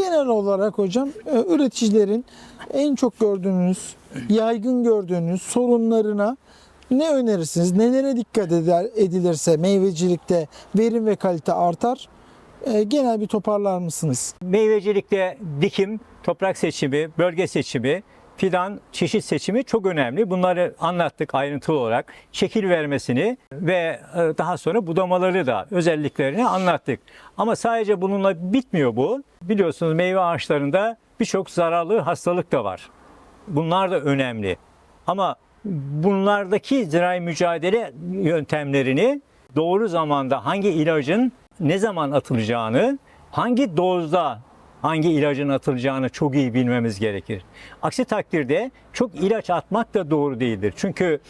Genel olarak hocam e, üreticilerin en çok gördüğünüz, yaygın gördüğünüz sorunlarına ne önerirsiniz? Nelere dikkat eder, edilirse meyvecilikte verim ve kalite artar? E, genel bir toparlar mısınız? Meyvecilikte dikim, toprak seçimi, bölge seçimi, fidan, çeşit seçimi çok önemli. Bunları anlattık ayrıntılı olarak. Şekil vermesini ve e, daha sonra budamaları da özelliklerini anlattık. Ama sadece bununla bitmiyor bu. Biliyorsunuz meyve ağaçlarında birçok zararlı hastalık da var. Bunlar da önemli. Ama bunlardaki zirai mücadele yöntemlerini doğru zamanda hangi ilacın ne zaman atılacağını, hangi dozda hangi ilacın atılacağını çok iyi bilmemiz gerekir. Aksi takdirde çok ilaç atmak da doğru değildir. Çünkü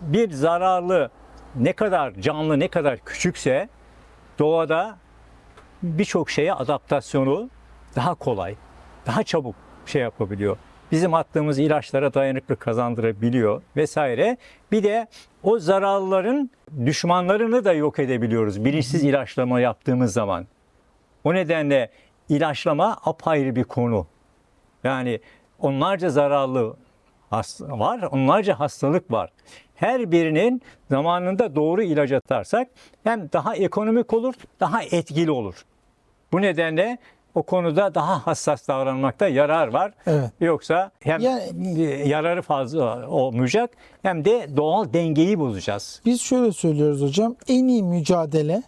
bir zararlı ne kadar canlı ne kadar küçükse doğada birçok şeye adaptasyonu daha kolay, daha çabuk şey yapabiliyor. Bizim attığımız ilaçlara dayanıklı kazandırabiliyor vesaire. Bir de o zararlıların düşmanlarını da yok edebiliyoruz bilinçsiz ilaçlama yaptığımız zaman. O nedenle ilaçlama apayrı bir konu. Yani onlarca zararlı var, onlarca hastalık var. Her birinin zamanında doğru ilaç atarsak hem daha ekonomik olur, daha etkili olur. Bu nedenle o konuda daha hassas davranmakta yarar var. Evet. Yoksa hem Yani- yararı fazla olmayacak hem de doğal dengeyi bozacağız. Biz şöyle söylüyoruz hocam. En iyi mücadele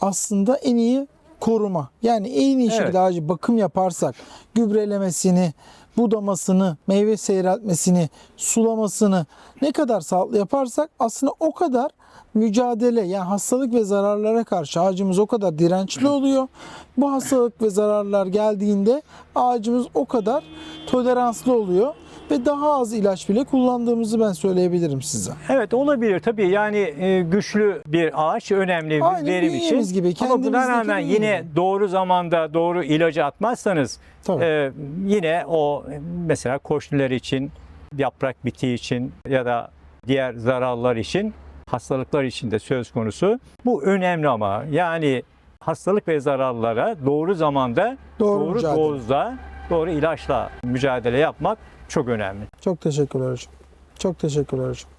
aslında en iyi koruma. Yani en iyi şekilde Evet. ağacı bakım yaparsak gübrelemesini, budamasını, meyve seyreltmesini, sulamasını ne kadar sağlıklı yaparsak aslında o kadar mücadele yani hastalık ve zararlara karşı ağacımız o kadar dirençli oluyor. Bu hastalık ve zararlar geldiğinde ağacımız o kadar toleranslı oluyor ve daha az ilaç bile kullandığımızı ben söyleyebilirim size. Evet olabilir tabii yani e, güçlü bir ağaç önemli bir Aynen verim için. gibi, Ama buna rağmen yine gibi. doğru zamanda doğru ilacı atmazsanız Tabii. e, yine o mesela koşniler için, yaprak biti için ya da diğer zararlar için, hastalıklar için de söz konusu. Bu önemli ama yani hastalık ve zararlara doğru zamanda Doğru doğru, mücadele. dozda doğru ilaçla mücadele yapmak çok önemli. Çok teşekkürler hocam. Çok teşekkürler hocam.